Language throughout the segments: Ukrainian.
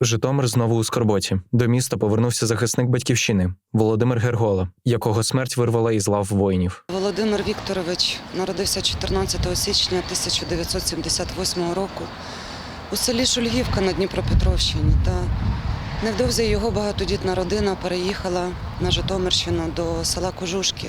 Житомир знову у скорботі. До міста повернувся захисник батьківщини Володимир Гергола, якого смерть вирвала із лав воїнів. Володимир Вікторович народився 14 січня 1978 року у селі Шульгівка на Дніпропетровщині. Та невдовзі його багатодітна родина переїхала на Житомирщину до села Кожушки,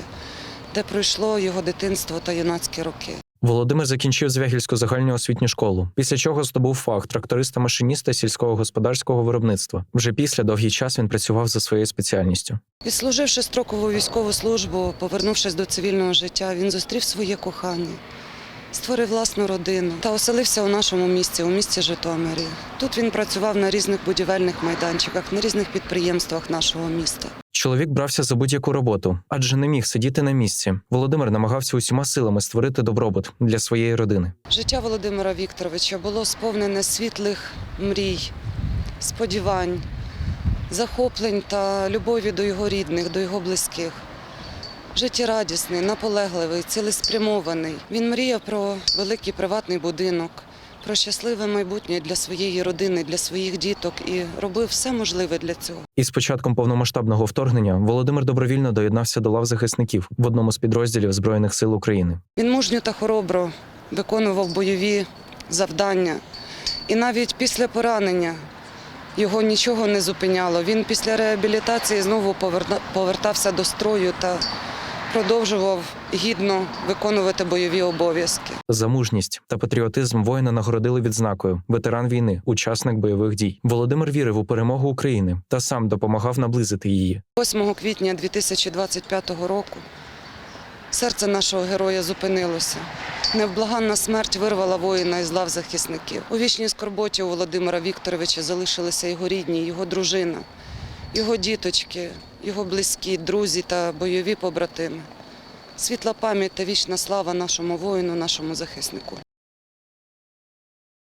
де пройшло його дитинство та юнацькі роки. Володимир закінчив Звягільську загальну освітню школу, після чого здобув фах тракториста-машиніста сільського господарського виробництва. Вже після довгий час він працював за своєю спеціальністю. Відслуживши строкову військову службу, повернувшись до цивільного життя, він зустрів своє кохання, створив власну родину та оселився у нашому місті, у місті Житомирі. Тут він працював на різних будівельних майданчиках, на різних підприємствах нашого міста. Чоловік брався за будь-яку роботу, адже не міг сидіти на місці. Володимир намагався усіма силами створити добробут для своєї родини. Життя Володимира Вікторовича було сповнене світлих мрій, сподівань, захоплень та любові до його рідних, до його близьких. Життєрадісний, наполегливий, цілеспрямований. Він мріяв про великий приватний будинок, про щасливе майбутнє для своєї родини, для своїх діток і робив все можливе для цього. І з початком повномасштабного вторгнення Володимир добровільно доєднався до лав захисників в одному з підрозділів Збройних сил України. Він мужньо та хоробро виконував бойові завдання. І навіть після поранення його нічого не зупиняло. Він після реабілітації знову повертався до строю та продовжував гідно виконувати бойові обов'язки. За мужність та патріотизм воїна нагородили відзнакою ветеран війни, учасник бойових дій. Володимир вірив у перемогу України та сам допомагав наблизити її. 8 квітня 2025 року серце нашого героя зупинилося. Невблаганна смерть вирвала воїна із лав захисників. У вічній скорботі у Володимира Вікторовича залишилися його рідні, його дружина, його діточки, його близькі, друзі та бойові побратими. Світла пам'ять та вічна слава нашому воїну, нашому захиснику.